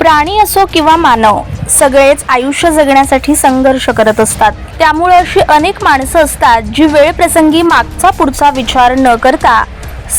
प्राणी असो किंवा मानव सगळेच आयुष्य जगण्यासाठी संघर्ष करत असतात. त्यामुळे अशी अनेक माणसं असतात जी वेळ प्रसंगी मागचा पुढचा विचार न करता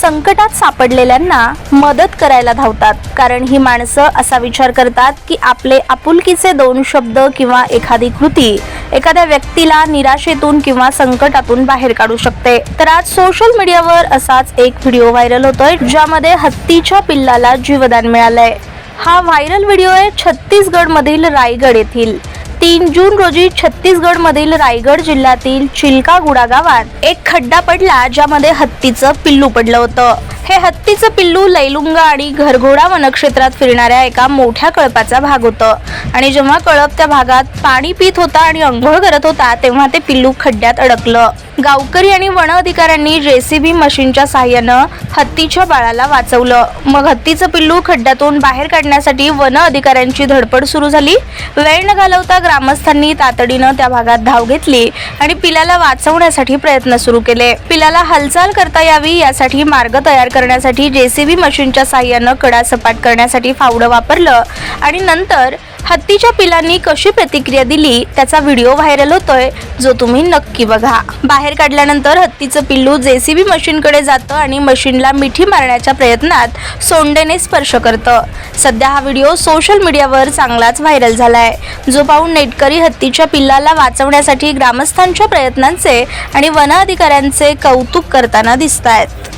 संकटात सापडलेल्यांना मदत करायला धावतात. कारण ही माणसं असा विचार करतात की आपले आपुलकीचे दोन शब्द किंवा एखादी कृती एखाद्या व्यक्तीला निराशेतून किंवा संकटातून बाहेर काढू शकते. तर आज सोशल मीडियावर असाच एक व्हिडिओ व्हायरल होतोय ज्यामध्ये हत्तीच्या पिल्लाला जीवदान मिळालंय. हा व्हायरल व्हिडिओ आहे छत्तीसगडमधील रायगड येथील. तीन जून रोजी छत्तीसगड मधील रायगड जिल्ह्यातील चिलकागुडा गावात एक खड्डा पडला ज्यामध्ये हत्तीचं पिल्लू पडलं होतं. हे हत्तीचं पिल्लू लैलुंगा आणि घरघोडा वनक्षेत्रात फिरणाऱ्या एका मोठ्या कळपाचा भाग होतं. आणि जेव्हा कळप त्या भागात पाणी पित होता आणि अंघोळ करत होता तेव्हा ते पिल्लू खड्ड्यात अडकलं. गावकरी आणि वन अधिकाऱ्यांनी जेसीबी मशीनच्या सहाय्यानं हत्तीच्या बाळाला वाचवलं. मग हत्तीचं पिल्लू खड्ड्यातून बाहेर काढण्यासाठी वन अधिकाऱ्यांची धडपड सुरू झाली. वेळ न घालवता ग्रामस्थांनी तातडीनं त्या भागात धाव घेतली आणि पिलाला वाचवण्यासाठी प्रयत्न सुरू केले. पिलाला हालचाल करता यावी यासाठी मार्ग तयार करण्यासाठी जेसीबी मशीनच्या सहाय्यानं कडा सपाट करण्यासाठी फावडं वापरलं आणि नंतर हत्तीच्या पिलांनी कशी प्रतिक्रिया दिली त्याचा व्हिडिओ व्हायरल होतोय जो तुम्ही नक्की बघा. बाहेर काढल्यानंतर हत्तीचं पिल्लू जेसीबी मशीनकडे जातं आणि मशीनला मिठी मारण्याच्या प्रयत्नात सोंडेने स्पर्श करतं. सध्या हा व्हिडिओ सोशल मीडियावर चांगलाच व्हायरल झालाय. जो पाहून नेटकरी हत्तीच्या पिल्लाला वाचवण्यासाठी ग्रामस्थांच्या प्रयत्नांचे आणि वन अधिकाऱ्यांचे कौतुक करताना दिसत आहेत